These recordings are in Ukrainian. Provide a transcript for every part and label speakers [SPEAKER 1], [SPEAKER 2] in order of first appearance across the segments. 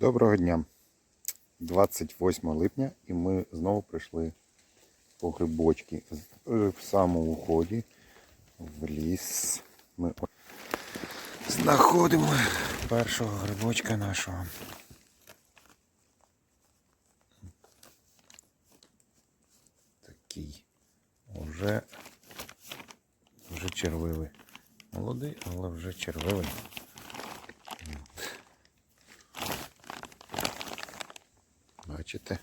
[SPEAKER 1] Доброго дня. 28 липня і ми знову прийшли по грибочки. Е, В самому ході в ліс. Ми знаходимо першого грибочка нашого. Такий. Уже, вже червивий. Молодий, але вже червивий. Бачите?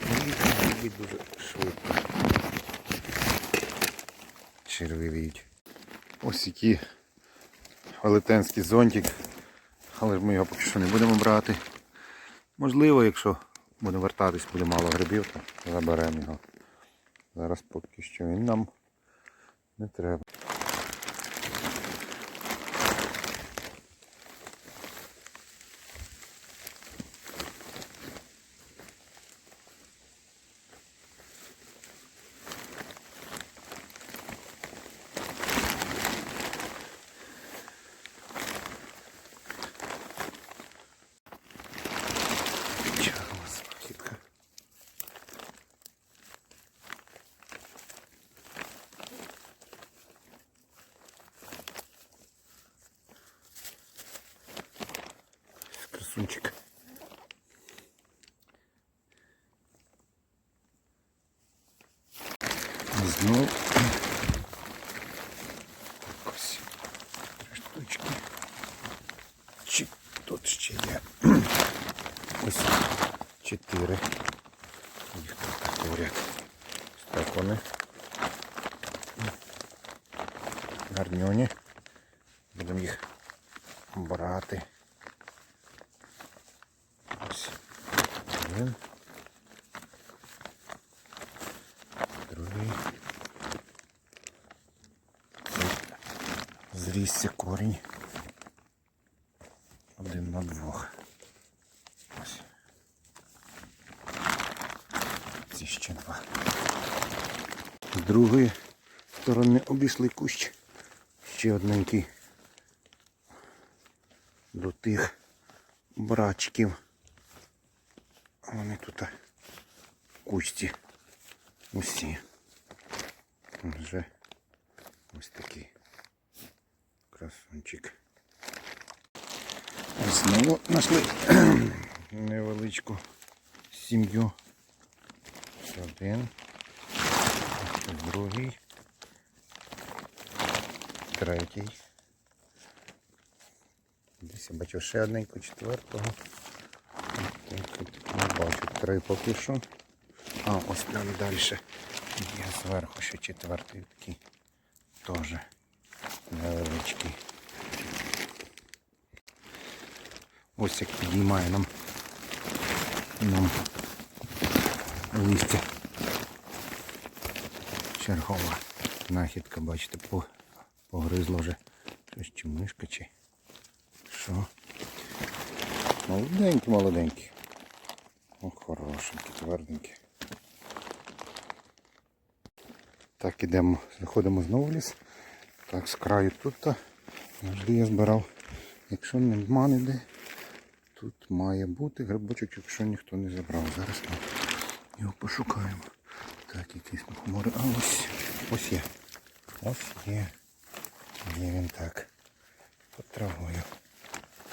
[SPEAKER 1] Гриби дуже швидко червивіють. Ось який велетенський зонтик, але ж ми його поки що не будемо брати. Можливо, якщо будемо вертатись, буде мало грибів, то заберемо його. Зараз поки що він нам не треба. Знов. Ось. Три штучки. Чи тут ще є? Ось чотири. Їх тут поряд. Ось Так вони. Гарньоні. Будемо їх брати. Ось. Один. Зрісся корінь. Один на двох. Ось. Ці ще два. З другої сторони обійшли кущ. Ще одненький до тих брачків. Вони тут в усі. Вже ось такий красунчик. Знову знайшли невеличку сім'ю. Один. Другий. Третій. Десь я бачив ще одненьку четвертого. Не бачу. Три поки що. А, ось там далі. Є зверху ще четвертий такий. Теж невеличкий. Ось як підіймає нам, нам листя. Чергова знахідка, бачите, погризло вже. Щось чи мишка, чи що. Молоденький, молоденький. О, хорошенький, тверденький. Так, ідемо, заходимо знову в ліс. Так, з краю тут та завжди я збирав. Якщо нема ніде, тут має бути грибочок, якщо ніхто не забрав. Зараз ми його пошукаємо. Так, якийсь мухомори. А ось ось є. Ось є. Є він так. Під травою.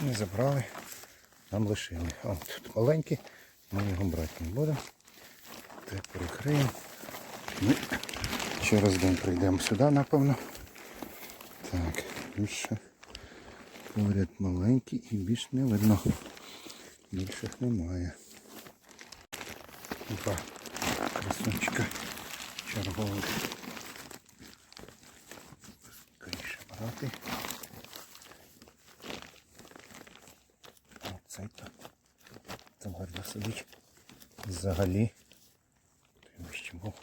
[SPEAKER 1] Не забрали, нам лишили. О, тут маленький, ми його брати не будемо. Так, перекриємо. Ми через день прийдемо сюди, напевно. Так, більше поряд маленький і більш не видно. Більших немає. Два красунчика чергових. Скоріше брати. Оцей то там гарно сидить. Взагалі. Той ще був.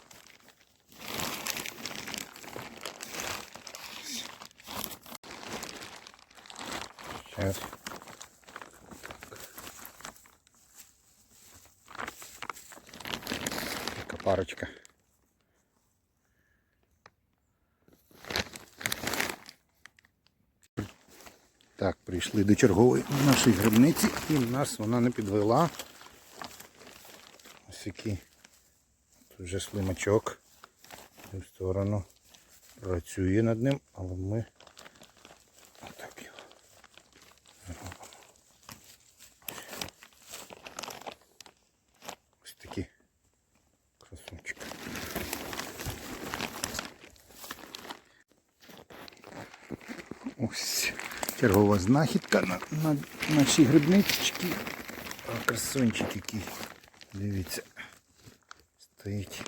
[SPEAKER 1] Сейчас. Така парочка. Так, прийшли до чергової нашої грибниці і нас вона не підвела. Ось який тут вже слимачок в сторону працює над ним, але ми отак його зробимо. Ось такі красунчики. Ось чергова знахідка на, на нашій грибничці. А, Красунчик який. Дивіться. Стоїть.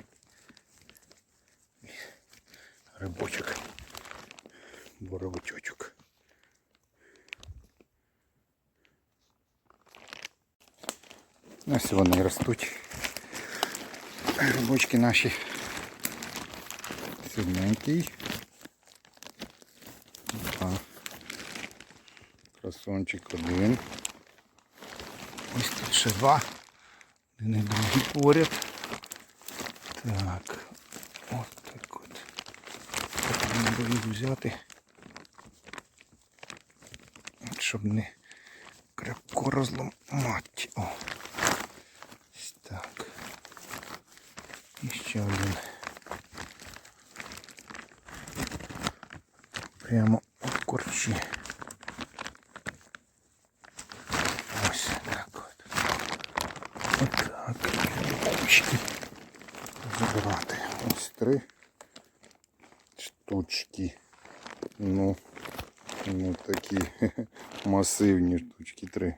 [SPEAKER 1] Грибочок. Боровичочок. Ось вони ростуть. Грибочки наші. Сідненький. Ага. Красончик один. Ось тут ще два. Один і другий поряд. Так. От так от. Треба їх взяти. Щоб не крепко розламати. О. І ще один. Прямо в корчі. Ось так от. Отак. Ручки. Забирати. Ось три штучки. Ну, ну такі масивні штучки три.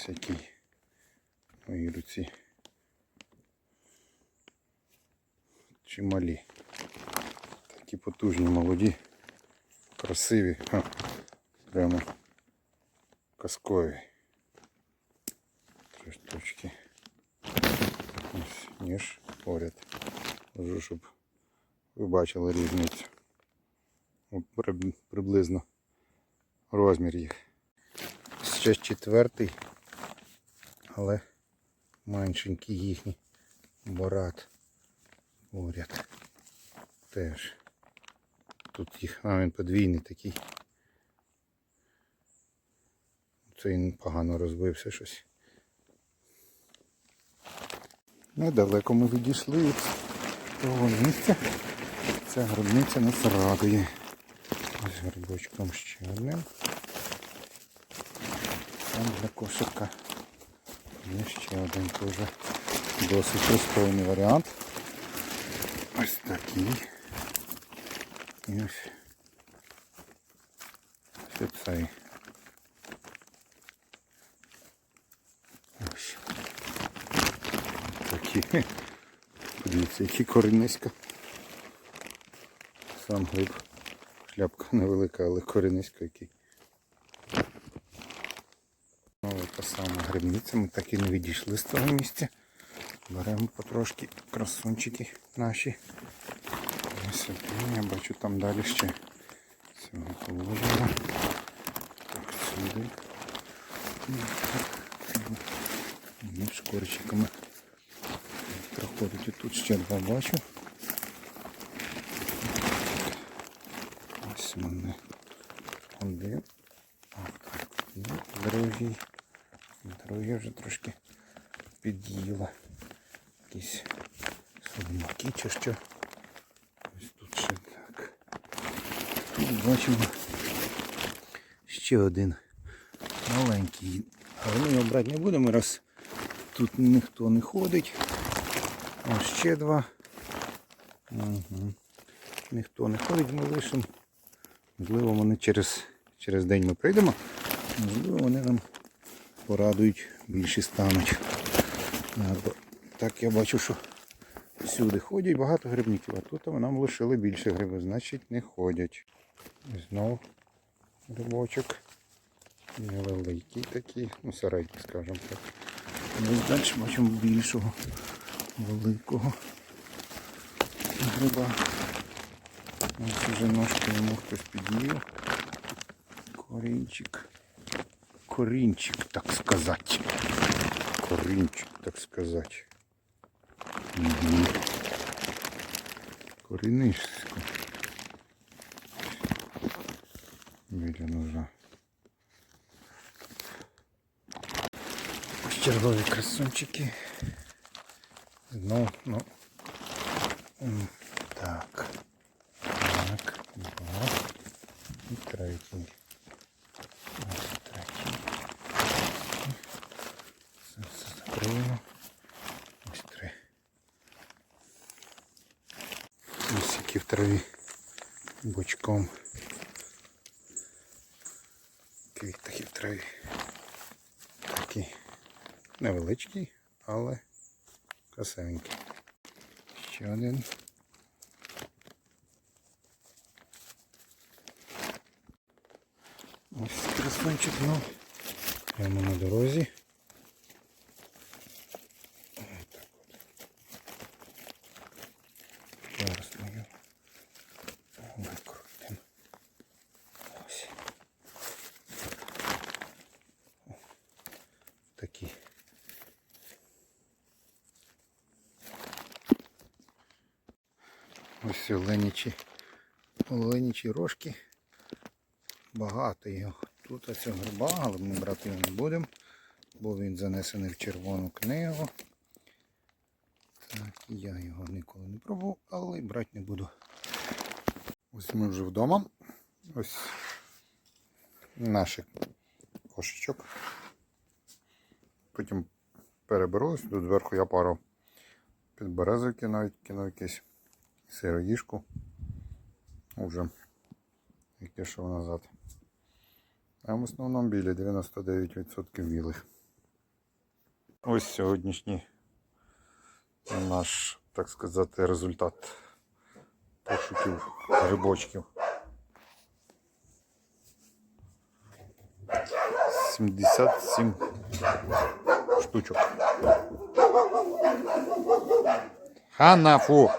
[SPEAKER 1] Ось який в руці. Чималі. Такі потужні, молоді, красиві. Ха. Прямо казкові. Три штучки. Ось ніж поряд. Кажу, щоб ви бачили різницю. Приблизно розмір їх. Ще четвертий, але меншенький їхній борат поряд. Теж. Тут їх, а він подвійний такий. Цей погано розбився щось. Недалеко ми відійшли від того місця. Ця гробниця нас радує. Ось грибочком ще одним. Там для кошика. Є ще один теж досить пристойний варіант. Ось такий. І ось ось цей. Ось. Такі. Подивіться, які корінниська. Сам гриб. Шляпка невелика, але корінниська який. Грибниця, ми так і не відійшли з того місця. Беремо потрошки красунчики наші. Ось я бачу там далі ще цього положено. Так, сюди. Між шкорчиками проходить і тут ще два бачу. Ось вони. Один. Отак. І другий. Другий вже трошки під'їла. Якісь слимаки чи що. Ось тут ще так. Тут бачимо ще один маленький. Але ми його брати не будемо, раз тут ніхто не ходить. Ось ще два. Угу. Ніхто не ходить, ми лишимо. Можливо, вони через, через день ми прийдемо. Можливо, вони нам порадують, більші стануть. Так я бачу, що всюди ходять багато грибників, а тут нам лишили більше грибів, значить не ходять. І Знову грибочок. Невеликий такий, ну середній, скажімо так. Ось далі бачимо більшого, великого гриба. Ось уже ножки йому хтось під'їв. Корінчик. Корінчик, так сказати. Корінчик, так сказати. Угу. Корінишсько. Біля ножа. Ось чергові красунчики. Знов, ну. м, Так. Так. Два. І третій. Траві бочком. Квітки в траві. Такий невеличкий, але красивенький. Ще один. Ось красунчик, ну, прямо на дорозі. Отак от. Зараз ми його викрутимо. Ось. О, Такі. Ось оленічі, оленічі рожки. Багато його. Тут оцього гриба, але ми брати його не будемо, бо він занесений в червону книгу. Так, я його ніколи не пробував, але брати не буду. Ось ми вже вдома. Ось наш кошечок. Потім переберу, тут зверху я пару підберезовики навіть кинув якийсь сироїшку. Уже як пішов назад. А в основному білі 99% білих. Ось сьогоднішній наш, так сказати, результат пошуків грибочків. 77 штучок. Ханафу!